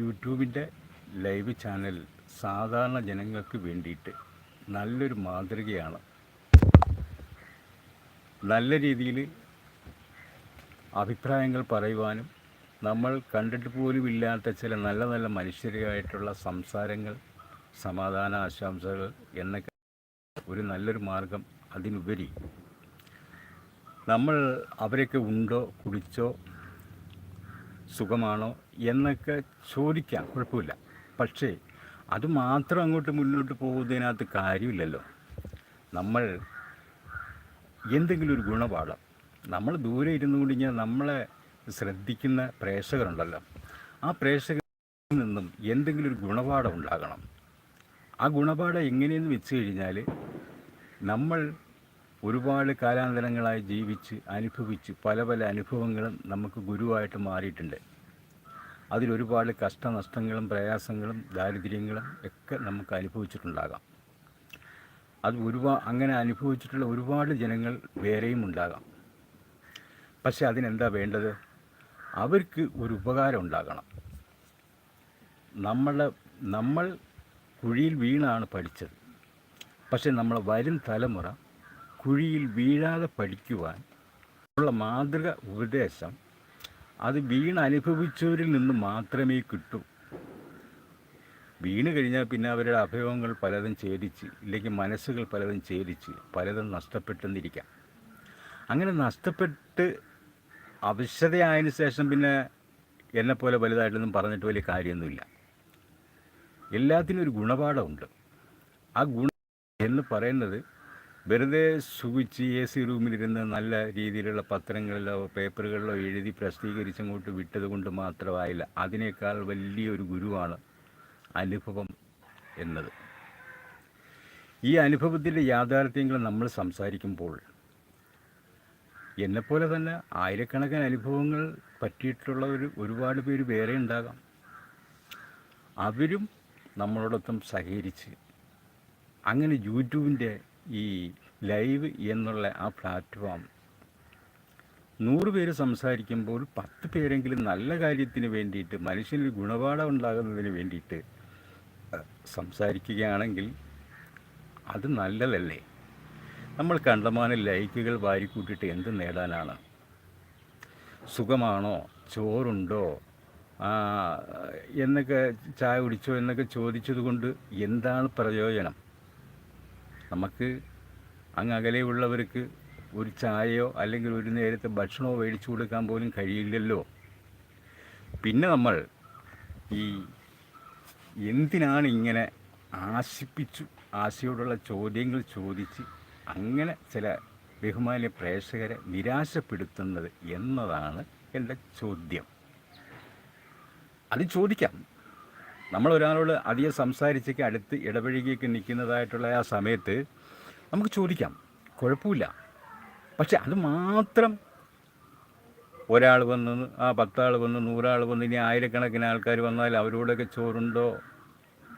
യൂട്യൂബിന്റെ live channel സാധാരണ ജനങ്ങൾക്ക് വേണ്ടിയിട്ട് നല്ലൊരു മാതൃകയാണ്. നല്ല രീതിയിൽ അഭിപ്രായങ്ങൾ പറയുവാനും നമ്മൾ കണ്ടിട്ട് പോലും ഇല്ലാത്ത ചില നല്ല നല്ല മനുഷ്യരായിട്ടുള്ള സംസാരങ്ങൾ സമാധാന ആശംസകൾ എന്നൊക്കെ ഒരു നല്ലൊരു മാർഗം അതിനുപരി. നമ്മൾ അവരൊക്കെ ഉണ്ടോ കുടിച്ചോ സുഖമാണോ എന്നൊക്കെ ചോദിക്കാം. കുഴപ്പമില്ല. പക്ഷേ അത് മാത്രം അങ്ങോട്ട് മുന്നോട്ട് പോകുന്നതിനകത്ത് കാര്യമില്ലല്ലോ. നമ്മൾ എന്തെങ്കിലും ഒരു ഗുണപാഠം നമ്മൾ ദൂരെ ഇരുന്നു കൊണ്ട് കഴിഞ്ഞാൽ നമ്മളെ ശ്രദ്ധിക്കുന്ന പ്രേക്ഷകരുണ്ടല്ലോ. ആ പ്രേക്ഷകരിൽ നിന്നും എന്തെങ്കിലും ഒരു ഗുണപാഠം ഉണ്ടാകണം. ആ ഗുണപാഠം എങ്ങനെയെന്ന് വെച്ച് കഴിഞ്ഞാൽ നമ്മൾ ഒരുപാട് കാലാന്തരങ്ങളായി ജീവിച്ച് അനുഭവിച്ച് പല പല അനുഭവങ്ങളും നമുക്ക് ഗുരുവായിട്ട് മാറിയിട്ടുണ്ട്. അതിലൊരുപാട് കഷ്ടനഷ്ടങ്ങളും പ്രയാസങ്ങളും ദാരിദ്ര്യങ്ങളും ഒക്കെ നമുക്ക് അനുഭവിച്ചിട്ടുണ്ടാകാം. അത് ഒരുപാ അങ്ങനെ അനുഭവിച്ചിട്ടുള്ള ഒരുപാട് ജനങ്ങൾ വേറെയും ഉണ്ടാകാം. പക്ഷെ അതിനെന്താ വേണ്ടത്? അവർക്ക് ഒരു ഉപകാരം ഉണ്ടാകണം. നമ്മളെ നമ്മൾ കുഴിയിൽ വീണാണ് പഠിച്ചത്. പക്ഷെ നമ്മളെ വരും തലമുറ കുഴിയിൽ വീഴാതെ പഠിക്കുവാൻ ഉള്ള മാതൃക ഉപദേശം അത് വീണ് അനുഭവിച്ചവരിൽ നിന്ന് മാത്രമേ കിട്ടൂ. വീണ് കഴിഞ്ഞാൽ പിന്നെ അവരുടെ അഭയവങ്ങൾ പലതും ഛേദിച്ച് ഇല്ലെങ്കിൽ മനസ്സുകൾ പലതും ഛേദിച്ച് പലതും നഷ്ടപ്പെട്ടെന്നിരിക്കാം. അങ്ങനെ നഷ്ടപ്പെട്ട് അവശതയായതിനു ശേഷം പിന്നെ എന്നെപ്പോലെ വലുതായിട്ടൊന്നും പറഞ്ഞിട്ട് വലിയ കാര്യമൊന്നുമില്ല. എല്ലാത്തിനും ഒരു ഗുണപാഠമുണ്ട്. ആ ഗുണം എന്ന് പറയുന്നത് വെറുതെ സുഖിച്ച് എ സി റൂമിലിരുന്ന് നല്ല രീതിയിലുള്ള പത്രങ്ങളിലോ പേപ്പറുകളിലോ എഴുതി പ്രസിദ്ധീകരിച്ചങ്ങോട്ട് വിട്ടത് കൊണ്ട് മാത്രമായില്ല അതിനേക്കാൾ വലിയൊരു ഗുരുവാണ് അനുഭവം എന്നത്. ഈ അനുഭവത്തിന്റെ യാഥാർത്ഥ്യങ്ങൾ നമ്മൾ സംസാരിക്കുമ്പോൾ എന്നെപ്പോലെ തന്നെ ആയിരക്കണക്കിന് അനുഭവങ്ങൾ പറ്റിയിട്ടുള്ള ഒരു ഒരുപാട് പേര് വേറെ ഉണ്ടാകാം. അവരും നമ്മളോടൊപ്പം സഹകരിച്ച് അങ്ങനെ യൂട്യൂബിന്റെ ഈ ലൈവ് എന്നുള്ള ആ പ്ലാറ്റ്ഫോം നൂറ് പേര് സംസാരിക്കുമ്പോൾ പത്ത് പേരെങ്കിലും നല്ല കാര്യത്തിന് വേണ്ടിയിട്ട് മനുഷ്യന് ഗുണപാഠം ഉണ്ടാകുന്നതിന് വേണ്ടിയിട്ട് സംസാരിക്കുകയാണെങ്കിൽ അത് നല്ലതല്ലേ? നമ്മൾ കണ്ടമാനം ലൈക്കുകൾ വാരിക്കൂട്ടിയിട്ട് എന്ത് നേടാനാണ്? സുഖമാണോ? ചോറുണ്ടോ? എന്നൊക്കെ ചായ കുടിച്ചോ എന്നൊക്കെ ചോദിച്ചതുകൊണ്ട് എന്താണ് പ്രയോജനം? നമുക്ക് അങ്ങ് അകലെയുള്ളവർക്ക് ഒരു ചായയോ അല്ലെങ്കിൽ ഒരു നേരത്തെ ഭക്ഷണമോ മേടിച്ചു കൊടുക്കാൻ പോലും കഴിയില്ലല്ലോ. പിന്നെ നമ്മൾ ഈ എന്തിനാണ് ഇങ്ങനെ ആശിപ്പിച്ചു ആശയോടുള്ള ചോദ്യങ്ങൾ ചോദിച്ച് അങ്ങനെ ചില ബഹുമാന്യ പ്രേക്ഷകരെ നിരാശപ്പെടുത്തുന്നത് എന്നതാണ് എന്റെ ചോദ്യം. അത് ചോദിക്കാം. നമ്മൾ ഒരാളോട് അധികം സംസാരിച്ചൊക്കെ അടുത്ത് ഇടപഴകിയൊക്കെ നിൽക്കുന്നതായിട്ടുള്ള ആ സമയത്ത് നമുക്ക് ചോദിക്കാം. കുഴപ്പമില്ല. പക്ഷെ അത് മാത്രം ഒരാൾ വന്ന് ആ പത്താൾ വന്ന് നൂറാൾ വന്ന് ഇനി ആയിരക്കണക്കിന് ആൾക്കാർ വന്നാൽ അവരോടൊക്കെ ചോറുണ്ടോ?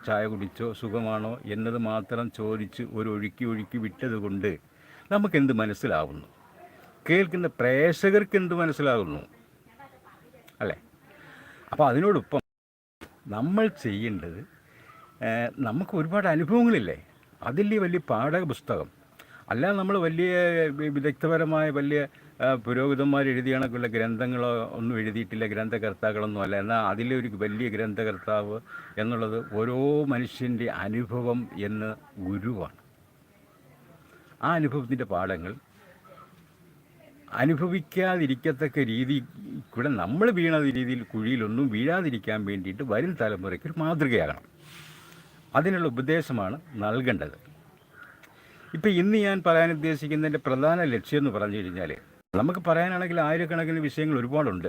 ചായ കുടിച്ചോ? സുഖമാണോ? എന്നത് മാത്രം ചോദിച്ച് ഒരു ഒഴുക്കി ഒഴുക്കി വിട്ടത് കൊണ്ട് നമുക്കെന്ത് മനസ്സിലാവുന്നു? കേൾക്കുന്ന പ്രേക്ഷകർക്ക് എന്ത് മനസ്സിലാകുന്നു അല്ലേ? അപ്പോൾ അതിനോടൊപ്പം നമ്മൾ ചെയ്യേണ്ടത് നമുക്ക് ഒരുപാട് അനുഭവങ്ങളില്ലേ? അതില്ലേ വലിയ പാഠക പുസ്തകം അല്ല നമ്മൾ വലിയ വിദഗ്ധപരമായ വലിയ പുരോഹിതന്മാർ എഴുതിയ കണക്കുള്ള ഗ്രന്ഥങ്ങളോ ഒന്നും എഴുതിയിട്ടില്ല ഗ്രന്ഥകർത്താക്കളൊന്നും അല്ല. എന്നാൽ അതിലെ ഒരു വലിയ ഗ്രന്ഥകർത്താവ് എന്നുള്ളത് ഓരോ മനുഷ്യന്റെ അനുഭവം എന്ന് ഗുരുവാണ് ആ അനുഭവത്തിന്റെ പാഠങ്ങൾ അനുഭവിക്കാതിരിക്കത്തക്ക രീതി കൂടെ നമ്മൾ വീണ രീതിയിൽ കുഴിയിലൊന്നും വീഴാതിരിക്കാൻ വേണ്ടിയിട്ട് വരും തലമുറയ്ക്ക് ഒരു മാതൃകയാകണം. അതിനുള്ള ഉപദേശമാണ് നൽകേണ്ടത്. ഇപ്പം ഇന്ന് ഞാൻ പറയാൻ ഉദ്ദേശിക്കുന്നതിന്റെ പ്രധാന ലക്ഷ്യം എന്ന് പറഞ്ഞു കഴിഞ്ഞാൽ നമുക്ക് പറയാനാണെങ്കിൽ ആയിരക്കണക്കിന് വിഷയങ്ങൾ ഒരുപാടുണ്ട്.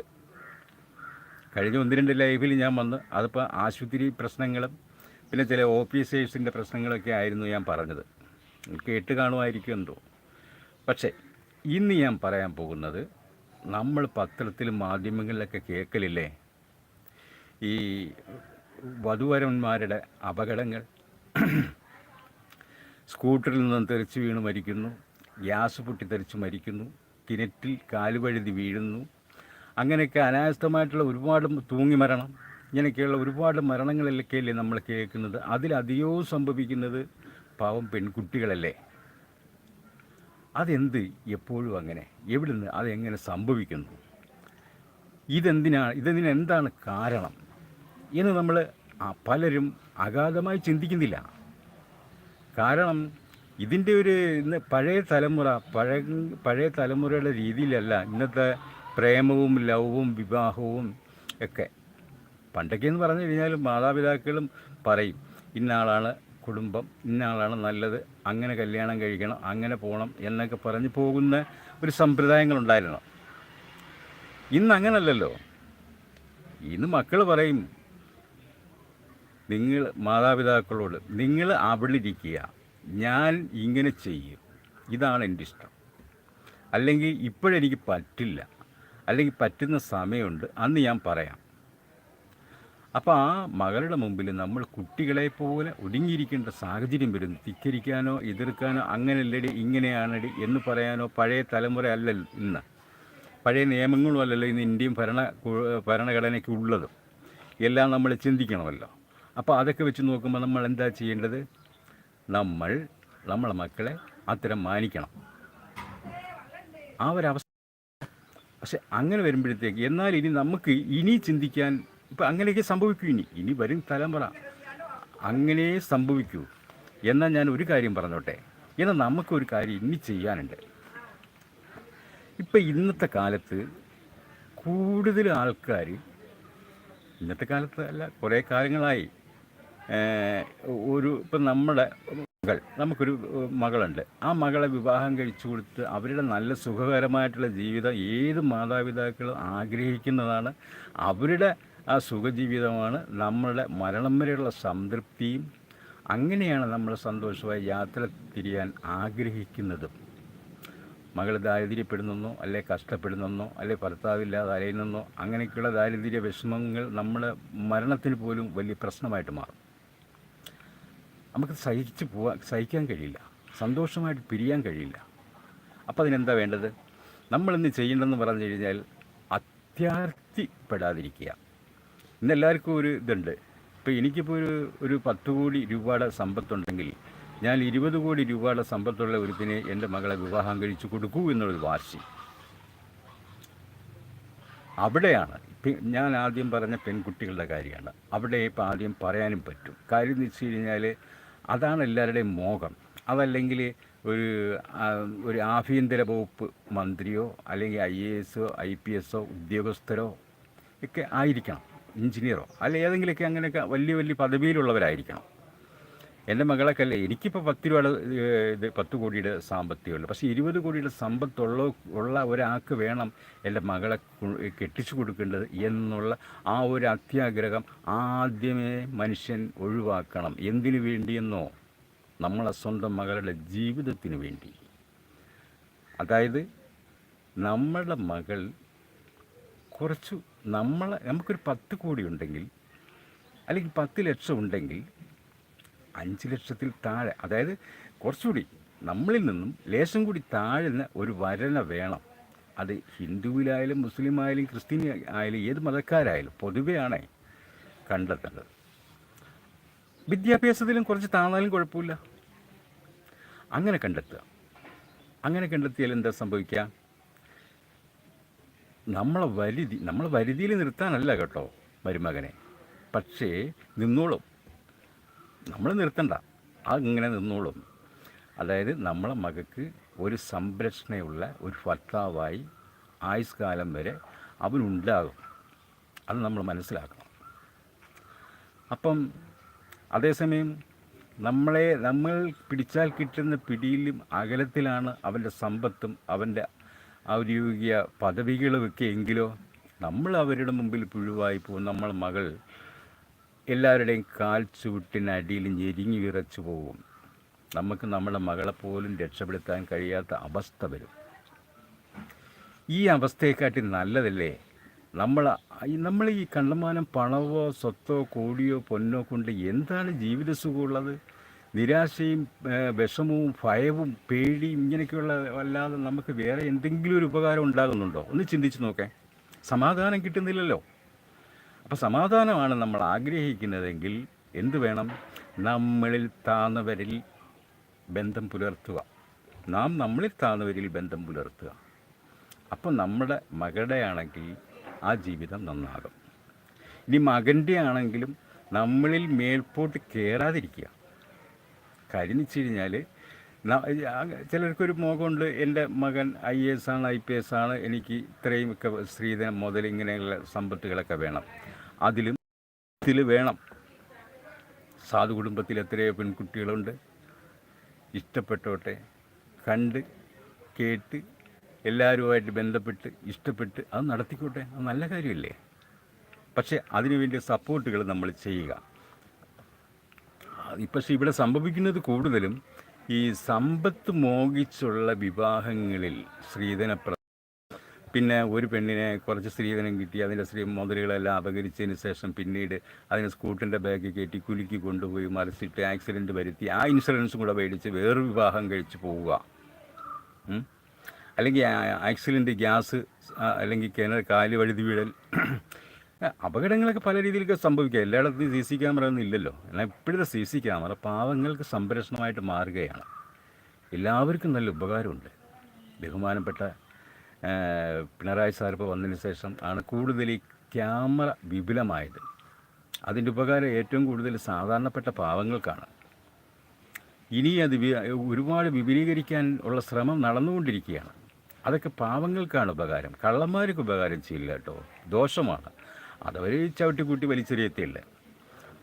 കഴിഞ്ഞ ഒന്ന് രണ്ട് ലൈഫിൽ ഞാൻ വന്ന് അതിപ്പോൾ ആശുപത്രി പ്രശ്നങ്ങളും പിന്നെ ചില ഓഫീസേഴ്സിന്റെ പ്രശ്നങ്ങളൊക്കെ ആയിരുന്നു ഞാൻ പറഞ്ഞത്. കേട്ട് കാണുമായിരിക്കും എന്തോ. പക്ഷേ ഇന്ന് ഞാൻ പറയാൻ പോകുന്നത് നമ്മൾ പത്രത്തിലും മാധ്യമങ്ങളിലൊക്കെ കേൾക്കലില്ലേ? ഈ വധുവരന്മാരുടെ അപകടങ്ങൾ. സ്കൂട്ടറിൽ നിന്നും തെറിച്ച് വീണ് മരിക്കുന്നു. ഗ്യാസ് പൊട്ടി തെറിച്ച് മരിക്കുന്നു. കിണറ്റിൽ കാലുവഴുതി വീഴുന്നു. അങ്ങനെയൊക്കെ അനായസ്ഥമായിട്ടുള്ള ഒരുപാട് തൂങ്ങി മരണം. ഇങ്ങനെയൊക്കെയുള്ള ഒരുപാട് മരണങ്ങളിലൊക്കെയല്ലേ നമ്മൾ കേൾക്കുന്നത്. അതിലധികവും സംഭവിക്കുന്നത് പാവം പെൺകുട്ടികളല്ലേ? അതെന്ത് എപ്പോഴും അങ്ങനെ? എവിടുന്ന് അതെങ്ങനെ സംഭവിക്കുന്നു? ഇതെന്തിനാണ് ഇതെന്തിന് എന്താണ് കാരണം? എന്ന് നമ്മൾ പലരും അഗാധമായി ചിന്തിക്കുന്നില്ല. കാരണം ഇതിന്റെ ഒരു ഇന്ന് പഴയ തലമുറ പഴയ പഴയ തലമുറയുടെ രീതിയിലല്ല ഇന്നത്തെ പ്രേമവും ലവവും വിവാഹവും ഒക്കെ. പണ്ടൊക്കെ എന്ന് പറഞ്ഞു കഴിഞ്ഞാൽ മാതാപിതാക്കളും പറയും ഇന്ന ആളാണ് കുടുംബം ഇന്ന ആളാണ് നല്ലത്. അങ്ങനെ കല്യാണം കഴിക്കണം അങ്ങനെ പോകണം എന്നൊക്കെ പറഞ്ഞ് പോകുന്ന ഒരു സമ്പ്രദായങ്ങളുണ്ടായിരുന്നു. ഇന്ന് അങ്ങനല്ലല്ലോ. ഇന്ന് മക്കൾ പറയും നിങ്ങൾ മാതാപിതാക്കളോട് നിങ്ങൾ അവിളിരിക്കുക ഞാൻ ഇങ്ങനെ ചെയ്യും. ഇതാണ് എന്റെ ഇഷ്ടം. അല്ലെങ്കിൽ ഇപ്പോഴെനിക്ക് പറ്റില്ല. അല്ലെങ്കിൽ പറ്റുന്ന സമയമുണ്ട്. അന്ന് ഞാൻ പറയാം. അപ്പോൾ ആ മകളുടെ മുമ്പിൽ നമ്മൾ കുട്ടികളെ പോലെ ഒതുങ്ങിയിരിക്കേണ്ട സാഹചര്യം വരുന്നു. തിക്കരിക്കാനോ എതിർക്കാനോ അങ്ങനെയല്ലടി ഇങ്ങനെയാണടി എന്ന് പറയാനോ പഴയ തലമുറ അല്ലല്ലോ ഇന്ന്. പഴയ നിയമങ്ങളും അല്ലല്ലോ ഇന്ന് ഇന്ത്യയും ഭരണ ഭരണഘടനയ്ക്ക് ഉള്ളത്. എല്ലാം നമ്മൾ ചിന്തിക്കണമല്ലോ. അപ്പോൾ അതൊക്കെ വെച്ച് നോക്കുമ്പോൾ നമ്മൾ എന്താ ചെയ്യേണ്ടത്? നമ്മൾ നമ്മളെ മക്കളെ അത്തരം മാനിക്കണം. ആ ഒരവസ്ഥ. പക്ഷെ അങ്ങനെ വരുമ്പോഴത്തേക്ക് എന്നാൽ ഇനി നമുക്ക് ഇനി ചിന്തിക്കാൻ ഇപ്പം അങ്ങനെയൊക്കെ സംഭവിക്കൂ ഇനി. ഇനി വരും തലമുറ. അങ്ങനെ സംഭവിക്കൂ. എന്നാൽ ഞാൻ ഒരു കാര്യം പറഞ്ഞോട്ടെ. എന്നാൽ നമുക്കൊരു കാര്യം ഇനി ചെയ്യാനുണ്ട്. ഇപ്പം ഇന്നത്തെ കാലത്ത് കൂടുതൽ ആൾക്കാർ ഇന്നത്തെ കാലത്ത് അല്ല കുറേ കാലങ്ങളായി. ഒരു ഇപ്പം നമ്മുടെ മകൾ നമുക്കൊരു മകളുണ്ട്. ആ മകളെ വിവാഹം കഴിച്ചു കൊടുത്ത് അവരുടെ നല്ല സുഖകരമായിട്ടുള്ള ജീവിതം ഏത് മാതാപിതാക്കളും ആഗ്രഹിക്കുന്നതാണ്. അവരുടെ ആ സുഖജീവിതമാണ്. നമ്മളുടെ മരണം വരെയുള്ള സംതൃപ്തിയും അങ്ങനെയാണ് നമ്മൾ സന്തോഷമായി യാത്ര തിരിയാൻ ആഗ്രഹിക്കുന്നതും. മകൾ ദാരിദ്ര്യപ്പെടുന്നെന്നോ അല്ലെ കഷ്ടപ്പെടുന്നെന്നോ അല്ലെ ഭർത്താവില്ലാതെ അലയുന്നെന്നോ അങ്ങനെയൊക്കെയുള്ള ദാരിദ്ര്യ വിഷമങ്ങൾ നമ്മുടെ മരണത്തിന് പോലും വലിയ പ്രശ്നമായിട്ട് മാറും. നമുക്ക് സഹിച്ച് പോവാൻ സഹിക്കാൻ കഴിയില്ല. സന്തോഷമായിട്ട് പിരിയാൻ കഴിയില്ല. അപ്പോൾ അതിനെന്താ വേണ്ടത്? നമ്മളിന്ന് ചെയ്യേണ്ടതെന്ന് പറഞ്ഞു കഴിഞ്ഞാൽ അത്യാർത്ഥിപ്പെടാതിരിക്കുക. ഇന്ന് എല്ലാവർക്കും ഒരു ഇതുണ്ട്. ഇപ്പോൾ എനിക്കിപ്പോൾ ഒരു ഒരു പത്ത് കോടി രൂപയുടെ സമ്പത്തുണ്ടെങ്കിൽ ഞാൻ ഇരുപത് കോടി രൂപയുടെ സമ്പത്തുള്ള ഒരുത്തിനെ എന്റെ മകളെ വിവാഹം കഴിച്ചു കൊടുക്കൂ എന്നുള്ളൊരു വാശി. അവിടെയാണ് ഞാൻ ആദ്യം പറഞ്ഞ പെൺകുട്ടികളുടെ കാര്യമാണ്. അവിടെ ഇപ്പം ആദ്യം പറയാനും പറ്റും. കാര്യം എന്ന് വെച്ച് കഴിഞ്ഞാൽ അതാണ് എല്ലാവരുടെയും മോഹം. അതല്ലെങ്കിൽ ഒരു ഒരു ആഭ്യന്തര വകുപ്പ് മന്ത്രിയോ അല്ലെങ്കിൽ ഐ എ എസോ ഐ പി എസോ ഉദ്യോഗസ്ഥരോ ഒക്കെ ആയിരിക്കണം. എഞ്ചിനീയറോ അല്ല ഏതെങ്കിലുമൊക്കെ അങ്ങനെയൊക്കെ വലിയ വലിയ പദവിയിലുള്ളവരായിരിക്കണം. എന്റെ മകളൊക്കെ അല്ലേ എനിക്കിപ്പോൾ പത്ത് രൂപയുടെ ഇത് പത്ത് കോടിയുടെ സാമ്പത്തികമുള്ളൂ പക്ഷേ ഇരുപത് കോടിയുടെ സമ്പത്തുള്ള ഉള്ള ഒരാൾക്ക് വേണം എന്റെ മകളെ കെട്ടിച്ചു കൊടുക്കേണ്ടത് എന്നുള്ള ആ ഒരു അത്യാഗ്രഹം ആദ്യമേ മനുഷ്യൻ ഒഴിവാക്കണം. എന്തിനു വേണ്ടിയെന്നോ? നമ്മളെ സ്വന്തം മകളുടെ ജീവിതത്തിന് വേണ്ടി. അതായത് നമ്മളുടെ മകൾ കുറച്ചു നമ്മളെ നമുക്കൊരു പത്ത് കോടി ഉണ്ടെങ്കിൽ അല്ലെങ്കിൽ പത്ത് ലക്ഷം ഉണ്ടെങ്കിൽ അഞ്ച് ലക്ഷത്തിൽ താഴെ അതായത് കുറച്ചുകൂടി നമ്മളിൽ നിന്നും ലേശം കൂടി താഴ്ന്ന ഒരു വരന വേണം. അത് ഹിന്ദുവിലായാലും മുസ്ലിം ആയാലും ക്രിസ്ത്യൻ ആയാലും ഏത് മതക്കാരായാലും പൊതുവെയാണ് കണ്ടെത്തേണ്ടത്. വിദ്യാഭ്യാസത്തിലും കുറച്ച് താഴ്ന്നാലും കുഴപ്പമില്ല. അങ്ങനെ കണ്ടെത്തുക. അങ്ങനെ കണ്ടെത്തിയാൽ എന്താ സംഭവിക്കുക? നമ്മളെ വരുതി നമ്മൾ വരുതിയിൽ നിർത്താനല്ല കേട്ടോ മരുമകനെ. പക്ഷേ നിന്നോളും. നമ്മൾ നിർത്തണ്ട. അങ്ങനെ നിന്നോളും. അതായത് നമ്മളെ മകൾക്ക് ഒരു സംരക്ഷണയുള്ള ഒരു ഭർത്താവായി ആയുഷ്കാലം വരെ അവനുണ്ടാകും. അത് നമ്മൾ മനസ്സിലാക്കണം. അപ്പം അതേസമയം നമ്മളെ നമ്മൾ പിടിച്ചാൽ കിട്ടുന്ന പിടിയിലും അകലത്തിലാണ് അവന്റെ സമ്പത്തും അവന്റെ ഔദ്യോഗിക പദവികളുമൊക്കെ എങ്കിലോ നമ്മൾ അവരുടെ മുമ്പിൽ പുഴുവായി പോകും നമ്മൾ മകൾ എല്ലാവരുടെയും കാൽ ചുവട്ടിനടിയിൽ ഞെരിഞ്ഞു വിറച്ചു പോകും നമുക്ക് നമ്മളെ മകളെ പോലും രക്ഷപ്പെടുത്താൻ കഴിയാത്ത അവസ്ഥ വരും. ഈ അവസ്ഥയെക്കാട്ടി നല്ലതല്ലേ? നമ്മൾ നമ്മൾ ഈ കണ്ടമാനം പണവോ സ്വത്തോ കോടിയോ പൊന്നോ കൊണ്ട് എന്താണ് ജീവിത സുഖമുള്ളത് നിരാശയും വിഷമവും ഭയവും പേടിയും ഇങ്ങനെയൊക്കെയുള്ള അല്ലാതെ നമുക്ക് വേറെ എന്തെങ്കിലും ഒരു ഉപകാരം ഉണ്ടാകുന്നുണ്ടോ? ഒന്ന് ചിന്തിച്ച് നോക്കേ. സമാധാനം കിട്ടുന്നില്ലല്ലോ. അപ്പോൾ സമാധാനമാണ് നമ്മൾ ആഗ്രഹിക്കുന്നതെങ്കിൽ എന്തു വേണം? നമ്മളിൽ താന്നവരിൽ ബന്ധം പുലർത്തുക. നാം നമ്മളിൽ താന്നവരിൽ ബന്ധം പുലർത്തുക. അപ്പം നമ്മുടെ മകളുടെ ആണെങ്കിൽ ആ ജീവിതം നന്നാകും. ഇനി മകന്റെ ആണെങ്കിലും നമ്മളിൽ മേൽപോട്ട് കയറാതിരിക്കുക. കാര്യം എന്ന് വെച്ച് കഴിഞ്ഞാൽ ചിലർക്കൊരു മോഹമുണ്ട്. എന്റെ മകൻ ഐ എസ് ആണ് ഐ പി എസ് ആണ്. എനിക്ക് ഇത്രയും ഒക്കെ സ്ത്രീധനം മുതൽ ഇങ്ങനെയുള്ള സമ്പത്തുകളൊക്കെ വേണം. അതിലും ഇതിൽ വേണം. സാധു കുടുംബത്തിൽ എത്രയോ പെൺകുട്ടികളുണ്ട്. ഇഷ്ടപ്പെട്ടോട്ടെ. കണ്ട് കേട്ട് എല്ലാവരുമായിട്ട് ബന്ധപ്പെട്ട് ഇഷ്ടപ്പെട്ട് അത് നടത്തിക്കോട്ടെ. അത് നല്ല കാര്യമല്ലേ? പക്ഷേ അതിനുവേണ്ടി സപ്പോർട്ടുകൾ നമ്മൾ ചെയ്യുക. പക്ഷേ ഇവിടെ സംഭവിക്കുന്നത് കൂടുതലും ഈ സമ്പത്ത് മോഹിച്ചുള്ള വിവാഹങ്ങളിൽ സ്ത്രീധന പിന്നെ ഒരു പെണ്ണിനെ കുറച്ച് സ്ത്രീധനം കിട്ടി അതിന്റെ സ്ത്രീ മുതലുകളെല്ലാം അപകരിച്ചതിന് ശേഷം പിന്നീട് അതിന് സ്കൂട്ടറിന്റെ ബാഗ് കയറ്റി കുലുക്കി കൊണ്ടുപോയി മറിച്ചിട്ട് ആക്സിഡന്റ് വരുത്തി ആ ഇൻഷുറൻസും കൂടെ മേടിച്ച് വേറൊരു വിവാഹം കഴിച്ച് പോവുക? അല്ലെങ്കിൽ ആക്സിഡന്റ് ഗ്യാസ് അല്ലെങ്കിൽ കിണർ കാൽ വഴുതി വീഴൽ അപകടങ്ങളൊക്കെ പല രീതിയിലൊക്കെ സംഭവിക്കുക. എല്ലായിടത്തും സി സി ക്യാമറ ഒന്നും ഇല്ലല്ലോ. എന്നാൽ ഇപ്പോഴത്തെ സി സി ക്യാമറ പാവങ്ങൾക്ക് സംരക്ഷണമായിട്ട് മാറുകയാണ്. എല്ലാവർക്കും നല്ല ഉപകാരമുണ്ട്. ബഹുമാനപ്പെട്ട പിണറായി സാർ ഇപ്പോൾ വന്നതിന് ശേഷം ആണ് കൂടുതൽ ഈ ക്യാമറ വിപുലമായത്. അതിന്റെ ഉപകാരം ഏറ്റവും കൂടുതൽ സാധാരണപ്പെട്ട പാവങ്ങൾക്കാണ്. ഇനി അത് ഒരുപാട് വിപുലീകരിക്കാൻ ഉള്ള ശ്രമം നടന്നുകൊണ്ടിരിക്കുകയാണ്. അതൊക്കെ പാവങ്ങൾക്കാണ് ഉപകാരം. കള്ളന്മാർക്ക് ഉപകാരം ചെയ്യില്ല കേട്ടോ. ദോഷമാണ്. അതവർ ചവിട്ടിക്കൂട്ടി വലിച്ചെറിയത്തില്ല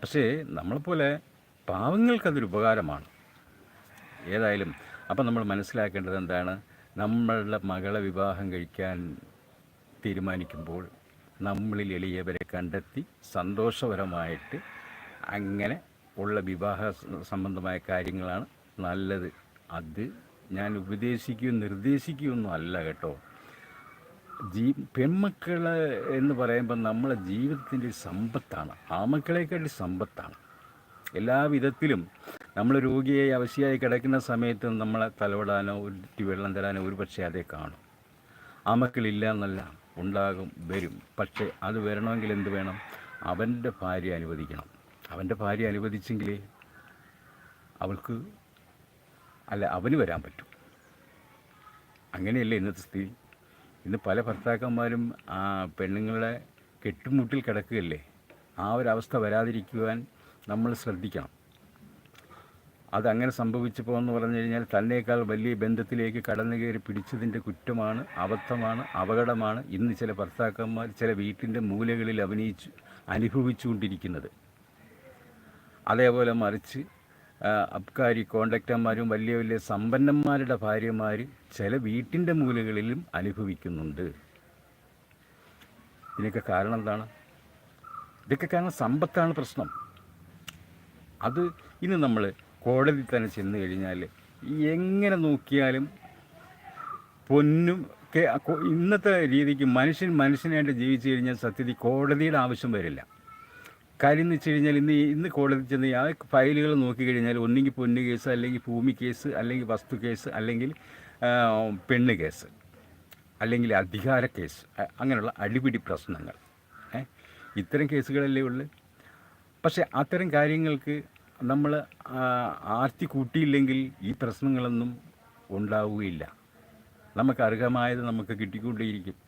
പക്ഷേ നമ്മളെപ്പോലെ പാവങ്ങൾക്കതൊരു ഉപകാരമാണ്. ഏതായാലും അപ്പം നമ്മൾ മനസ്സിലാക്കേണ്ടത് എന്താണ്? നമ്മളുടെ മകളെ വിവാഹം കഴിക്കാൻ തീരുമാനിക്കുമ്പോൾ നമ്മളിൽ എളിയവരെ കണ്ടെത്തി സന്തോഷപരമായിട്ട് അങ്ങനെ ഉള്ള വിവാഹ സംബന്ധമായ കാര്യങ്ങളാണ് നല്ലത്. അത് ഞാൻ ഉപദേശിക്കുകയും നിർദ്ദേശിക്കുകയൊന്നും അല്ല കേട്ടോ. ജീ പെൺമക്കൾ എന്ന് പറയുമ്പോൾ നമ്മളെ ജീവിതത്തിന്റെ ഒരു സമ്പത്താണ്. ആമക്കളെക്കാട്ടി സമ്പത്താണ്. എല്ലാ വിധത്തിലും നമ്മൾ രോഗിയെ അവശിയായി കിടക്കുന്ന സമയത്ത് നമ്മളെ തലവിടാനോ ഒരു വെള്ളം തരാനോ ഒരു പക്ഷേ അതേ കാണും. ആമക്കളില്ല എന്നല്ല ഉണ്ടാകും വരും. പക്ഷേ അത് വരണമെങ്കിൽ എന്ത് വേണം? അവന്റെ ഭാര്യ അനുവദിക്കണം. അവന്റെ ഭാര്യ അനുവദിച്ചെങ്കിലേ അവൾക്ക് അല്ല അവന് വരാൻ പറ്റും. അങ്ങനെയല്ലേ ഇന്നത്തെ സ്ഥിതി? ഇന്ന് പല ഭർത്താക്കന്മാരും ആ പെണ്ണുങ്ങളെ കെട്ടുമുട്ടിൽ കിടക്കുകയല്ലേ? ആ ഒരവസ്ഥ വരാതിരിക്കുവാൻ നമ്മൾ ശ്രദ്ധിക്കണം. അതങ്ങനെ സംഭവിച്ചപ്പോൾ എന്ന് പറഞ്ഞു കഴിഞ്ഞാൽ തന്നേക്കാൾ വലിയ ബന്ധത്തിലേക്ക് കടന്നു കയറി പിടിച്ചതിന്റെ കുറ്റമാണ് അബദ്ധമാണ് അപകടമാണ് ഇന്ന് ചില ഭർത്താക്കന്മാർ ചില വീട്ടിന്റെ മൂലകളിൽ അഭിനയിച്ചു അനുഭവിച്ചുകൊണ്ടിരിക്കുന്നത്. അതേപോലെ മറിച്ച് അബ്കാരി കോണ്ടക്ടർമാരും വലിയ വലിയ സമ്പന്നന്മാരുടെ ഭാര്യമാർ ചില വീട്ടിന്റെ മൂലകളിലും അനുഭവിക്കുന്നുണ്ട്. ഇതിനൊക്കെ കാരണം എന്താണ്? ഇതൊക്കെ കാരണം സമ്പത്താണ് പ്രശ്നം. അത് ഇന്ന് നമ്മൾ കോടതി തന്നെ ചെന്ന് കഴിഞ്ഞാൽ എങ്ങനെ നോക്കിയാലും പൊന്നും ഇന്നത്തെ രീതിക്ക് മനുഷ്യൻ മനുഷ്യനായിട്ട് ജീവിച്ചു കഴിഞ്ഞാൽ സത്യത്തിൽ കോടതിയുടെ ആവശ്യം വരില്ല. കാര്യം എന്ന് വെച്ച് കഴിഞ്ഞാൽ ഇന്ന് ഇന്ന് കോടതി ചെന്ന് ആ ഫയലുകൾ നോക്കിക്കഴിഞ്ഞാൽ ഒന്നുകിൽ പൊന്ന് കേസ് അല്ലെങ്കിൽ ഭൂമി കേസ് അല്ലെങ്കിൽ വസ്തു കേസ് അല്ലെങ്കിൽ പെണ്ണ് കേസ് അല്ലെങ്കിൽ അധികാര കേസ് അങ്ങനെയുള്ള അടിപിടി പ്രശ്നങ്ങൾ. ഇത്തരം കേസുകളല്ലേ ഉള്ളൂ. പക്ഷേ അത്തരം കാര്യങ്ങൾക്ക് നമ്മൾ ആർത്തി കൂട്ടിയില്ലെങ്കിൽ ഈ പ്രശ്നങ്ങളൊന്നും ഉണ്ടാവുകയില്ല. നമുക്ക് അർഹമായത് നമുക്ക് കിട്ടിക്കൊണ്ടേയിരിക്കും.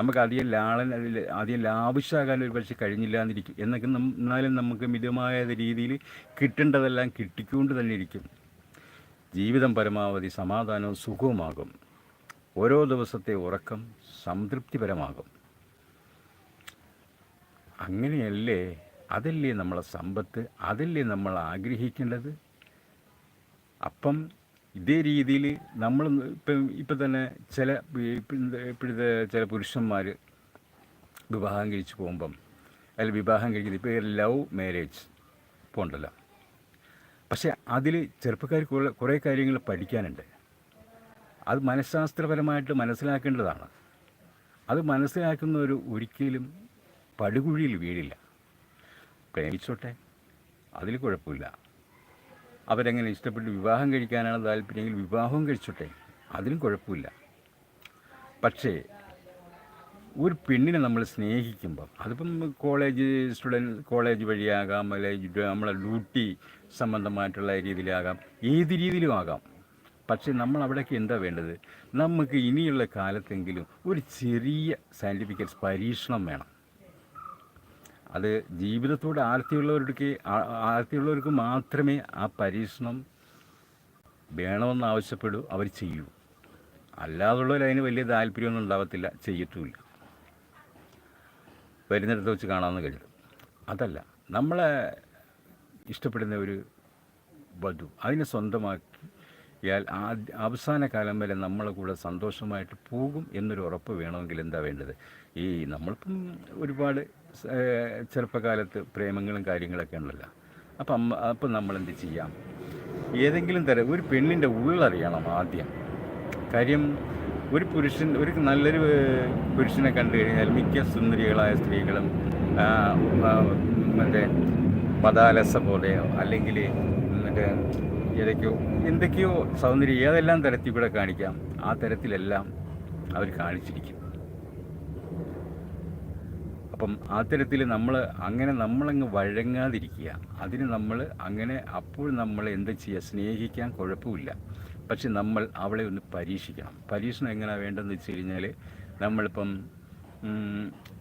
നമുക്ക് അധികം ലാളൻ അധികം ലാവിഷാകാൻ ഒരു പക്ഷേ കഴിഞ്ഞില്ല എന്നിരിക്കും എന്നൊക്കെ എന്നാലും നമുക്ക് മിതമായ രീതിയിൽ കിട്ടേണ്ടതെല്ലാം കിട്ടിക്കൊണ്ട് തന്നെ ഇരിക്കും. ജീവിതം പരമാവധി സമാധാനവും സുഖവുമാകും. ഓരോ ദിവസത്തെ ഉറക്കം സംതൃപ്തിപരമാകും. അങ്ങനെയല്ലേ? അതല്ലേ നമ്മളെ സമ്പത്ത്? അതല്ലേ നമ്മൾ ആഗ്രഹിക്കേണ്ടത്? അപ്പം ഇതേ രീതിയിൽ നമ്മൾ ഇപ്പം ഇപ്പം തന്നെ ചില ഇപ്പഴത്തെ ചില പുരുഷന്മാർ വിവാഹം കഴിച്ച് പോകുമ്പം അല്ല വിവാഹം കഴിക്കുന്നത് ഇപ്പോൾ ലവ് മാരേജ് ഇപ്പോൾ ഉണ്ടല്ലോ പക്ഷേ അതിൽ ചെറുപ്പക്കാർക്ക് കുറേ കാര്യങ്ങൾ പഠിക്കാനുണ്ട്. അത് മനഃശാസ്ത്രപരമായിട്ട് മനസ്സിലാക്കേണ്ടതാണ്. അത് മനസ്സിലാക്കുന്നവർ ഒരിക്കലും പടുകുഴിയിൽ വീഴില്ല. പ്രേമിച്ചോട്ടെ അതിൽ കുഴപ്പമില്ല. അവരെങ്ങനെ ഇഷ്ടപ്പെട്ട് വിവാഹം കഴിക്കാനാണ് താല്പര്യമെങ്കിൽ വിവാഹവും കഴിച്ചോട്ടെ. അതിലും കുഴപ്പമില്ല. പക്ഷേ ഒരു പെണ്ണിനെ നമ്മൾ സ്നേഹിക്കുമ്പം അതിപ്പം കോളേജ് സ്റ്റുഡന്റ് കോളേജ് വഴിയാകാം അല്ലെങ്കിൽ നമ്മളെ ഡ്യൂട്ടി സംബന്ധമായിട്ടുള്ള രീതിയിലാകാം ഏത് രീതിയിലും ആകാം. പക്ഷേ നമ്മൾ അവിടേക്ക് എന്താ വേണ്ടത്? നമുക്ക് ഇനിയുള്ള കാലത്തെങ്കിലും ഒരു ചെറിയ സയന്റിഫിക്കൽ പരീക്ഷണം വേണം. അത് ജീവിതത്തോട് ആർത്തിയുള്ളവർക്ക് ആർത്തിയുള്ളവർക്ക് മാത്രമേ ആ പരീക്ഷണം വേണമെന്ന് ആവശ്യപ്പെടൂ അവർ ചെയ്യൂ. അല്ലാതുള്ളവർ അതിന് വലിയ താല്പര്യമൊന്നും ഉണ്ടാവത്തില്ല ചെയ്യത്തുമില്ല. വരുന്നിടത്ത് വെച്ച് കാണാമെന്ന് കരുതും അതല്ല നമ്മളെ ഇഷ്ടപ്പെടുന്ന ഒരു വധു അതിനെ സ്വന്തമാക്കിയാൽ അവസാന കാലം വരെ നമ്മളെ കൂടെ സന്തോഷമായിട്ട് പോകും എന്നൊരു ഉറപ്പ് വേണമെങ്കിൽ എന്താ വേണ്ടത്? ഈ നമ്മളിപ്പം ഒരുപാട് ചെറുപ്പകാലത്ത് പ്രേമങ്ങളും കാര്യങ്ങളൊക്കെ ഉണ്ടല്ലോ അപ്പം അമ്മ അപ്പം നമ്മളെന്ത് ചെയ്യാം? ഏതെങ്കിലും തരം ഒരു പെണ്ണിന്റെ ഉള്ളറിയണം ആദ്യം. കാര്യം ഒരു പുരുഷൻ ഒരു നല്ലൊരു പുരുഷനെ കണ്ടു കഴിഞ്ഞാൽ മിക്ക സുന്ദരികളായ സ്ത്രീകളും മറ്റേ മതാലസ പോലെയോ അല്ലെങ്കിൽ മറ്റേ ഏതൊക്കെയോ എന്തൊക്കെയോ സൗന്ദര്യം ഏതെല്ലാം തരത്തിൽ കൂടെ കാണിക്കാം ആ തരത്തിലെല്ലാം അവർ കാണിച്ചിരിക്കും. അപ്പം ആ തരത്തിൽ നമ്മൾ അങ്ങനെ നമ്മളങ്ങ് വഴങ്ങാതിരിക്കുക. അതിന് നമ്മൾ അങ്ങനെ അപ്പോൾ നമ്മൾ എന്ത് ചെയ്യുക? സ്നേഹിക്കാൻ കുഴപ്പമില്ല. പക്ഷെ നമ്മൾ അവളെ ഒന്ന് പരീക്ഷിക്കണം. പരീക്ഷണം എങ്ങനെയാണ് വേണ്ടതെന്ന് വെച്ച് കഴിഞ്ഞാൽ നമ്മളിപ്പം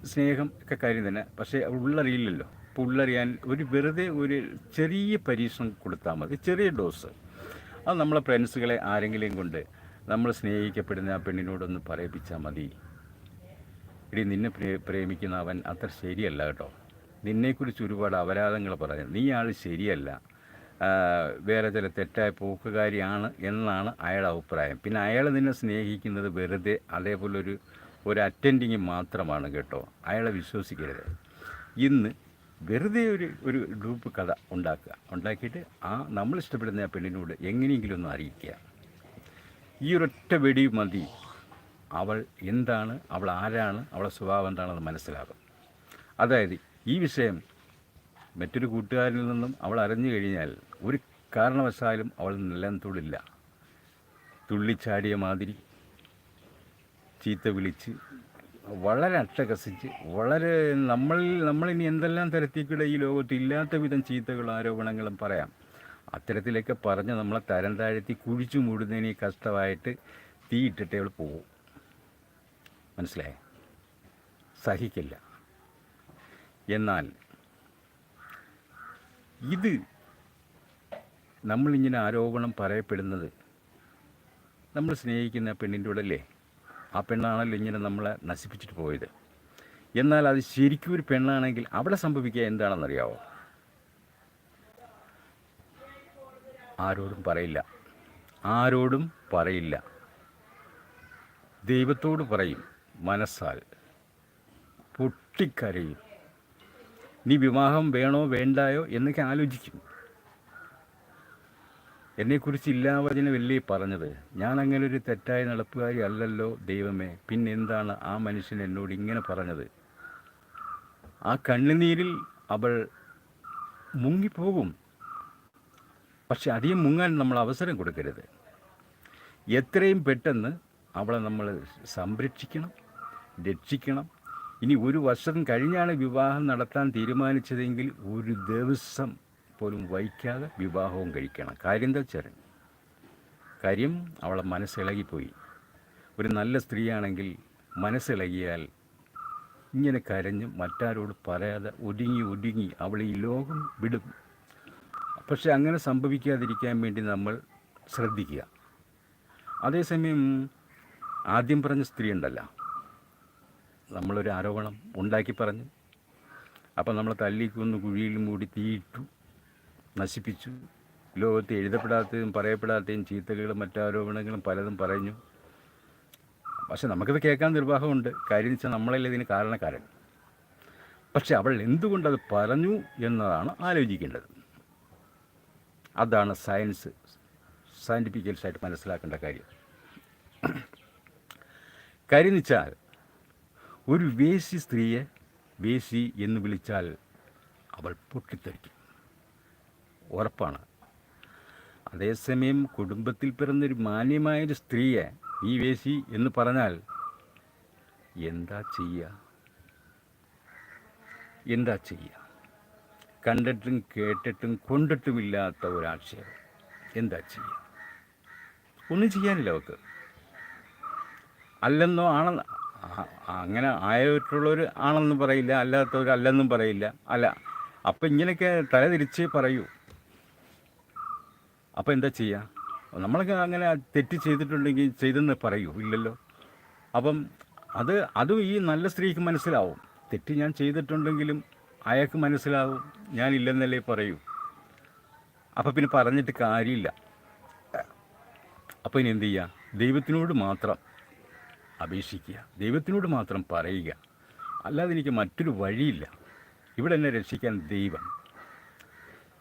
സ്നേഹം ഒക്കെ കാര്യം തന്നെ. പക്ഷേ ഉള്ളറിയില്ലല്ലോ. അപ്പോൾ ഉള്ളറിയാൻ ഒരു വെറുതെ ഒരു ചെറിയ പരീക്ഷണം കൊടുത്താൽ മതി. ചെറിയ ഡോസ്. അത് നമ്മളെ ഫ്രണ്ട്സുകളെ ആരെങ്കിലും കൊണ്ട് നമ്മൾ സ്നേഹിക്കപ്പെടുന്ന ആ പെണ്ണിനോടൊന്ന് പറയിപ്പിച്ചാൽ മതി. എടി നിന്നെ പ്രേ പ്രേമിക്കുന്ന അവൻ അത്ര ശരിയല്ല കേട്ടോ. നിന്നെക്കുറിച്ച് ഒരുപാട് അപരാധങ്ങൾ പറഞ്ഞു നീ ആൾ ശരിയല്ല. വേറെ ചില തെറ്റായ പോക്കുകാരിയാണ് എന്നാണ് അയാളുടെ അഭിപ്രായം. പിന്നെ അയാൾ നിന്നെ സ്നേഹിക്കുന്നത് വെറുതെ അതേപോലെ ഒരു ഒരു അറ്റൻഡിങ് മാത്രമാണ് കേട്ടോ. അയാളെ വിശ്വസിക്കരുത്. ഇന്ന് വെറുതെ ഒരു ഒരു ഗ്രൂപ്പ് കഥ ഉണ്ടാക്കുക. ഉണ്ടാക്കിയിട്ട് ആ നമ്മൾ ഇഷ്ടപ്പെടുന്ന ആ പെണ്ണിനോട് എങ്ങനെയെങ്കിലും ഒന്ന് അറിയിക്കുക. ഈ ഒരൊറ്റ വെടി മതി. അവൾ എന്താണ് അവൾ ആരാണ് അവളുടെ സ്വഭാവം എന്താണെന്ന് മനസ്സിലാകും. അതായത് ഈ വിഷയം മറ്റൊരു കൂട്ടുകാരിൽ നിന്നും അവൾ അറിഞ്ഞു കഴിഞ്ഞാൽ ഒരു കാരണവശാലും അവൾ നിലം തുള്ളില്ല തുള്ളിച്ചാടിയ മാതിരി ചീത്ത വിളിച്ച് വളരെ അട്ടകസിച്ച് വളരെ നമ്മൾ നമ്മളിനി എന്തെല്ലാം തരത്തിക്കൂടെ ഈ ലോകത്ത് ഇല്ലാത്ത വിധം ചീത്തകളും ആരോപണങ്ങളും പറയാം. അത്തരത്തിലൊക്കെ പറഞ്ഞ് നമ്മളെ തരം താഴ്ത്തി കുഴിച്ചു മൂടുന്നതിന് കഷ്ടമായിട്ട് തീയിട്ടിട്ട് അവൾ പോകും മനസ്സിലായേ? സഹിക്കില്ല. എന്നാൽ ഇത് നമ്മളിങ്ങനെ ആരോപണം പറയപ്പെടുന്നത് നമ്മൾ സ്നേഹിക്കുന്ന പെണ്ണിന്റെ കൂടല്ലേ ആ പെണ്ണാണല്ലോ ഇങ്ങനെ നമ്മളെ നശിപ്പിച്ചിട്ട് പോയത്. എന്നാൽ അത് ശരിക്കും ഒരു പെണ്ണാണെങ്കിൽ അവിടെ സംഭവിക്കുക എന്താണെന്നറിയാവോ? ആരോടും പറയില്ല. ആരോടും പറയില്ല. ദൈവത്തോട് പറയും. മനസ്സാൽ പൊട്ടിക്കരയും. നീ വിവാഹം വേണോ വേണ്ടായോ എന്നൊക്കെ ആലോചിക്കും. എന്നെക്കുറിച്ച് ഇല്ലാവചനമല്ലേ പറഞ്ഞത് ഞാൻ അങ്ങനെ ഒരു തെറ്റായ നടപ്പുകാരി അല്ലല്ലോ ദൈവമേ. പിന്നെന്താണ് ആ മനുഷ്യൻ എന്നോട് ഇങ്ങനെ പറഞ്ഞത്? ആ കണ്ണുനീരിൽ അവൾ മുങ്ങിപ്പോകും. പക്ഷെ അധികം മുങ്ങാൻ നമ്മൾ അവസരം കൊടുക്കരുത്. എത്രയും പെട്ടെന്ന് അവളെ നമ്മൾ സംരക്ഷിക്കണം. രക്ഷിക്കണം. ഇനി ഒരു വർഷം കഴിഞ്ഞാണ് വിവാഹം നടത്താൻ തീരുമാനിച്ചതെങ്കിൽ ഒരു ദിവസം പോലും വൈകാതെ വിവാഹവും കഴിക്കണം. കാര്യം എന്താ വെച്ചാൽ കാര്യം അവളെ മനസ്സിളകിപ്പോയി. ഒരു നല്ല സ്ത്രീയാണെങ്കിൽ മനസ്സിളകിയാൽ ഇങ്ങനെ കരഞ്ഞ് മറ്റാരോട് പറയാതെ ഒതുങ്ങി ഒതുങ്ങി അവൾ ഈ ലോകം വിടും. പക്ഷെ അങ്ങനെ സംഭവിക്കാതിരിക്കാൻ വേണ്ടി നമ്മൾ ശ്രദ്ധിക്കുക. അതേസമയം ആദ്യം പറഞ്ഞ സ്ത്രീ ഉണ്ടല്ലോ. നമ്മളൊരു ആരോപണം ഉണ്ടാക്കി പറഞ്ഞു. അപ്പം നമ്മൾ തല്ലിക്കൊന്ന് കുഴിയിൽ മൂടി തീയിട്ടു നശിപ്പിച്ചു. ലോകത്ത് എഴുതപ്പെടാത്തതും പറയപ്പെടാത്തതും ചീത്തകളും മറ്റാരോപണങ്ങളും പലതും പറഞ്ഞു. പക്ഷെ നമുക്കത് കേൾക്കാൻ നിർവാഹമുണ്ട്. കാര്യം വെച്ചാൽ നമ്മളല്ലേ ഇതിന് കാരണക്കാരൻ. പക്ഷെ അവൾ എന്തുകൊണ്ടത് പറഞ്ഞു എന്നതാണ് ആലോചിക്കേണ്ടത്. അതാണ് സയൻസ് സയന്റിഫിക്കൽസായിട്ട് മനസ്സിലാക്കേണ്ട കാര്യം. കാര്യം വെച്ചാൽ ഒരു വേശി സ്ത്രീയെ വേശി എന്ന് വിളിച്ചാൽ അവൾ പൊട്ടിത്തെറിക്കും. ഉറപ്പാണ്. അതേസമയം കുടുംബത്തിൽ പിറന്നൊരു മാന്യമായൊരു സ്ത്രീയെ ഈ വേശി എന്ന് പറഞ്ഞാൽ എന്താ ചെയ്യുക എന്താ ചെയ്യുക കണ്ടിട്ടും കേട്ടിട്ടും കൊണ്ടിട്ടുമില്ലാത്ത ഒരാക്ഷേപം എന്താ ചെയ്യുക ഒന്നും ചെയ്യാനില്ല അവർക്ക് അല്ലെന്നോ ആണെന്ന് അങ്ങനെ ആയിട്ടുള്ളവർ ആണെന്നും പറയില്ല അല്ലാത്തവർ അല്ലെന്നും പറയില്ല. അല്ല അപ്പം ഇങ്ങനെയൊക്കെ തലതിരിച്ച് പറയൂ. അപ്പം എന്താ ചെയ്യുക നമ്മളൊക്കെ അങ്ങനെ തെറ്റ് ചെയ്തിട്ടുണ്ടെങ്കിൽ ചെയ്തെന്ന് പറയൂ ഇല്ലല്ലോ. അപ്പം അത് അതും ഈ നല്ല സ്ത്രീക്ക് മനസ്സിലാവും. തെറ്റ് ഞാൻ ചെയ്തിട്ടുണ്ടെങ്കിലും അയാൾക്ക് മനസ്സിലാവും. ഞാൻ ഇല്ലെന്നല്ലേ പറയൂ. അപ്പം പിന്നെ പറഞ്ഞിട്ട് കാര്യമില്ല. അപ്പോൾ ഇനി എന്ത് ചെയ്യുക ദൈവത്തിനോട് മാത്രം. അപേക്ഷിക്കുക. ദൈവത്തിനോട് മാത്രം പറയുക. അല്ലാതെ എനിക്ക് മറ്റൊരു വഴിയില്ല. ഇവിടെ എന്നെ രക്ഷിക്കാൻ ദൈവം.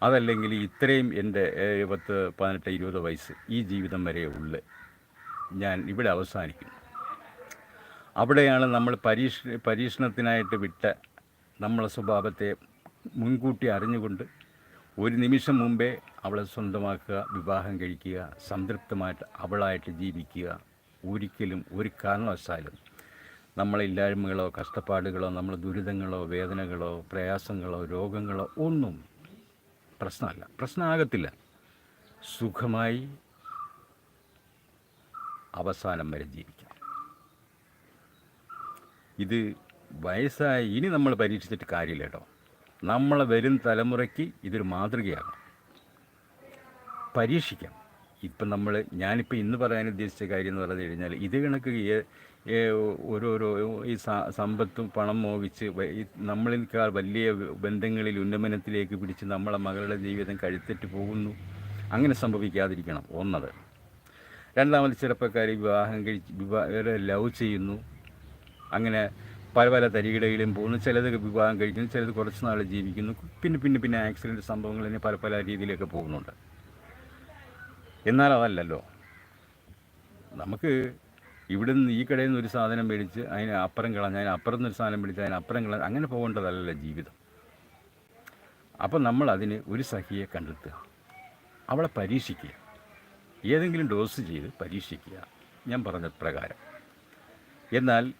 അതല്ലെങ്കിൽ ഇത്രയും എന്റെ പത്ത് പതിനെട്ട് ഇരുപത് വയസ്സ് ഈ ജീവിതം വരെ ഉള്ളു. ഞാൻ ഇവിടെ അവസാനിക്കും അവിടെയാണ് നമ്മൾ പരീക്ഷ പരീക്ഷണത്തിനായിട്ട് വിട്ട നമ്മളെ സ്വഭാവത്തെ മുൻകൂട്ടി അറിഞ്ഞുകൊണ്ട് ഒരു നിമിഷം മുമ്പേ അവളെ സ്വന്തമാക്കുക വിവാഹം കഴിക്കുക സംതൃപ്തമായിട്ട് അവളായിട്ട് ജീവിക്കുക ഒരിക്കലും ഒരു കാരണവശാലും നമ്മളില്ലായ്മകളോ കഷ്ടപ്പാടുകളോ നമ്മൾ ദുരിതങ്ങളോ വേദനകളോ പ്രയാസങ്ങളോ രോഗങ്ങളോ ഒന്നും പ്രശ്നമല്ല. പ്രശ്നമാകത്തില്ല. സുഖമായി അവസാനം വരെ ജീവിക്കാം. ഇത് വയസ്സായി ഇനി നമ്മൾ പരീക്ഷിച്ചിട്ട് കാര്യമില്ല കേട്ടോ. നമ്മളെ വരും തലമുറയ്ക്ക് ഇതൊരു മാതൃകയാകണം. പരീക്ഷിക്കാം. ഇപ്പം നമ്മൾ ഞാനിപ്പോൾ ഇന്ന് പറയാൻ ഉദ്ദേശിച്ച കാര്യം എന്ന് പറഞ്ഞു കഴിഞ്ഞാൽ ഇത് കണക്ക് ഓരോരോ ഈ സമ്പത്തും പണം മോഹിച്ച് നമ്മളിൽക്കാൾ വലിയ ബന്ധങ്ങളിൽ ഉന്നമനത്തിലേക്ക് പിടിച്ച് നമ്മളെ മകളുടെ ജീവിതം കഴുത്തിട്ട് പോകുന്നു. അങ്ങനെ സംഭവിക്കാതിരിക്കണം. ഒന്നത്. രണ്ടാമത് ചെറുപ്പക്കാർ വിവാഹം കഴിച്ച് വിവാഹ ലവ് ചെയ്യുന്നു. അങ്ങനെ പല പല തരികിടയിലും പോകുന്നു. ചിലത് വിവാഹം കഴിക്കുന്നു. ചിലത് കുറച്ച് നാൾ ജീവിക്കുന്നു. പിന്നെ പിന്നെ പിന്നെ ആക്സിഡന്റ് സംഭവങ്ങൾ തന്നെ പല പല രീതിയിലൊക്കെ പോകുന്നുണ്ട്. എന്നാൽ അതല്ലല്ലോ നമുക്ക് ഇവിടെ നിന്ന് ഈ കടയിൽ നിന്ന് ഒരു സാധനം മേടിച്ച് അതിന് അപ്പുറം കളഞ്ഞ് അതിന് അപ്പുറം നിന്ന് ഒരു സാധനം മേടിച്ച് അതിന് അപ്പുറം കളഞ്ഞ് അങ്ങനെ പോകേണ്ടതല്ലല്ലോ ജീവിതം. അപ്പം നമ്മൾ അതിന് ഒരു സഖിയെ കണ്ടെത്തുക. അവളെ പരീക്ഷിക്കുക. ഏതെങ്കിലും ഡോസ് ചെയ്ത് പരീക്ഷിക്കുക. ഞാൻ പറഞ്ഞ പ്രകാരം. എന്നാൽ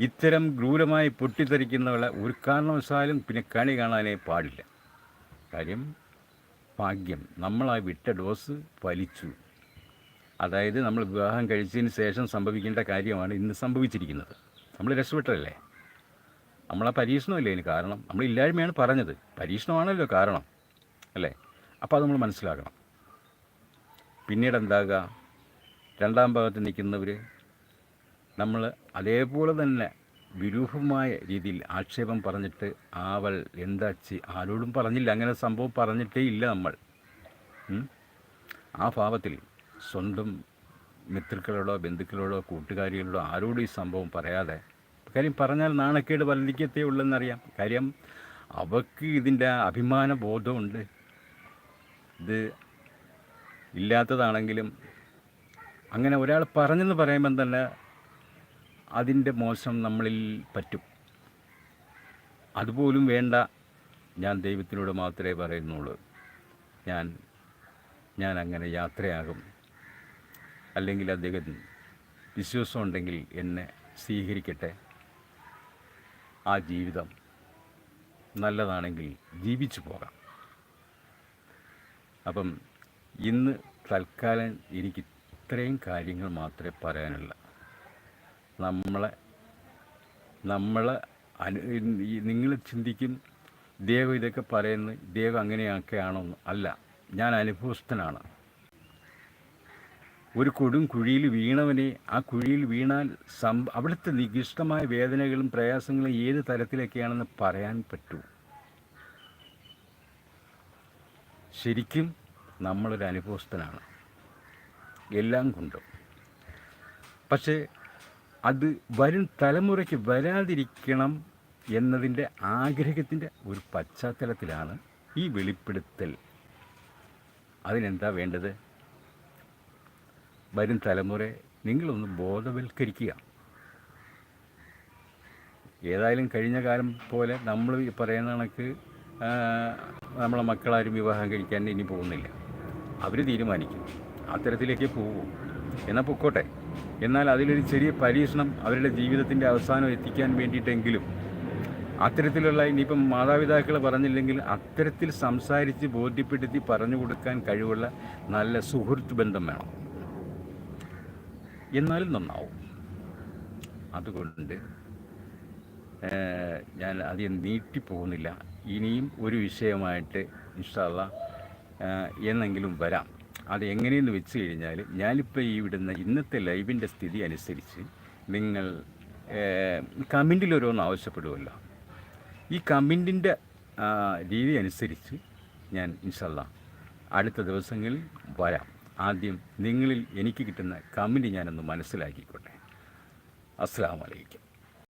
ഇത്തരം ക്രൂരമായി പൊട്ടിത്തെറിക്കുന്നവളെ ഒരു കാരണവശാലും പിന്നെ കണി കാണാനേ പാടില്ല. കാര്യം ഭാഗ്യം. നമ്മൾ ആ വിട്ട ഡോസ് വലിച്ചു. അതായത് നമ്മൾ വിവാഹം കഴിച്ചതിന് ശേഷം സംഭവിക്കേണ്ട കാര്യമാണ് ഇന്ന് സംഭവിച്ചിരിക്കുന്നത്. നമ്മൾ രക്ഷപ്പെട്ടതല്ലേ? നമ്മളാ പരീക്ഷണമല്ലേ അതിന് കാരണം? നമ്മൾ ഇല്ലായ്മയാണ് പറഞ്ഞത്. പരീക്ഷണമാണല്ലോ കാരണം. അല്ലേ? അപ്പോൾ അത് നമ്മൾ മനസ്സിലാക്കണം. പിന്നീട് എന്താകുക രണ്ടാം ഭാഗത്ത് നിൽക്കുന്നവർ നമ്മൾ അതേപോലെ തന്നെ വിരൂപമായ രീതിയിൽ ആക്ഷേപം പറഞ്ഞിട്ട് അവൾ എന്താ ആരോടും പറഞ്ഞില്ല. അങ്ങനെ സംഭവം പറഞ്ഞിട്ടേ ഇല്ല നമ്മൾ. ആ ഭാവത്തിൽ സ്വന്തം മിത്രുക്കളോടോ ബന്ധുക്കളോടോ കൂട്ടുകാരികളോടോ ആരോടും ഈ സംഭവം പറയാതെ കാര്യം പറഞ്ഞാൽ നാണക്കേട് വല്ലിക്കത്തേ ഉള്ളെന്നറിയാം. കാര്യം അവർക്ക് ഇതിന്റെ അഭിമാന ബോധമുണ്ട്. ഇത് ഇല്ലാത്തതാണെങ്കിലും അങ്ങനെ ഒരാൾ പറഞ്ഞെന്ന് പറയുമ്പം തന്നെ അതിന്റെ മോശം നമ്മളിൽ പറ്റും. അതുപോലും വേണ്ട ഞാൻ ദൈവത്തിനോട് മാത്രമേ പറയുന്നുള്ളൂ. ഞാൻ ഞാൻ അങ്ങനെ യാത്രയാകും. അല്ലെങ്കിൽ അദ്ദേഹം വിശ്വാസം ഉണ്ടെങ്കിൽ എന്നെ സ്വീകരിക്കട്ടെ. ആ ജീവിതം നല്ലതാണെങ്കിൽ ജീവിച്ചു പോകാം. അപ്പം ഇന്ന് തൽക്കാലം എനിക്ക് ഇത്രയും കാര്യങ്ങൾ മാത്രമേ പറയാനുള്ളൂ. നമ്മളെ നമ്മളെ അനു നിങ്ങൾ ചിന്തിക്കും ദേവം ഇതൊക്കെ പറയുന്നത് ദേവം അങ്ങനെയൊക്കെയാണോ അല്ല ഞാൻ അനുഭവസ്ഥനാണ്. ഒരു കൊടും കുഴിയിൽ വീണവനെ ആ കുഴിയിൽ വീണാൽ സം അവിടുത്തെ നികിഷ്ടമായ വേദനകളും പ്രയാസങ്ങളും ഏത് തരത്തിലൊക്കെയാണെന്ന് പറയാൻ പറ്റൂ. ശരിക്കും നമ്മളൊരു അനുഭവസ്ഥനാണ്. എല്ലാം കൊണ്ടും. പക്ഷേ അത് വരും തലമുറയ്ക്ക് വരാതിരിക്കണം എന്നതിന്റെ ആഗ്രഹത്തിന്റെ ഒരു പശ്ചാത്തലത്തിലാണ് ഈ വെളിപ്പെടുത്തൽ. അതിനെന്താ വേണ്ടത്? വരും തലമുറ നിങ്ങളൊന്ന് ബോധവൽക്കരിക്കുക. ഏതായാലും കഴിഞ്ഞ കാലം പോലെ നമ്മൾ ഈ പറയുന്ന കണക്ക് നമ്മളെ മക്കളാരും വിവാഹം കഴിക്കാൻ ഇനി പോകുന്നില്ല. അവർ തീരുമാനിക്കും. അത്തരത്തിലേക്ക് പോകും എന്നാൽ പൊക്കോട്ടെ. എന്നാൽ അതിലൊരു ചെറിയ പരീക്ഷണം അവരുടെ ജീവിതത്തിന്റെ അവസാനം എത്തിക്കാൻ വേണ്ടിയിട്ടെങ്കിലും അത്തരത്തിലുള്ള ഇനിയിപ്പം മാതാപിതാക്കൾ പറഞ്ഞില്ലെങ്കിൽ അത്തരത്തിൽ സംസാരിച്ച് ബോധ്യപ്പെടുത്തി പറഞ്ഞു കൊടുക്കാൻ കഴിവുള്ള നല്ല സുഹൃത്ത് ബന്ധം വേണം. എന്നാലും നന്നാവും. അതുകൊണ്ട് ഞാൻ അധികം നീട്ടിപ്പോകുന്നില്ല ഇനിയും ഒരു വിഷയമായിട്ട് ഇഷ്ടമുള്ള എന്നെങ്കിലും വരാം. അത് എങ്ങനെയെന്ന് വെച്ച് കഴിഞ്ഞാൽ ഞാനിപ്പോൾ ഈ വിടുന്ന ഇന്നത്തെ ലൈവിന്റെ സ്ഥിതി അനുസരിച്ച് നിങ്ങൾ കമന്റിലൊരോന്ന് ആവശ്യപ്പെടുമല്ലോ ഈ കമന്റിന്റെ രീതി അനുസരിച്ച് ഞാൻ ഇൻഷല്ല അടുത്ത ദിവസങ്ങളിൽ വരാം. ആദ്യം നിങ്ങളിൽ എനിക്ക് കിട്ടുന്ന കമന്റ് ഞാനൊന്ന് മനസ്സിലാക്കിക്കോട്ടെ. അസ്സാം വലൈക്കും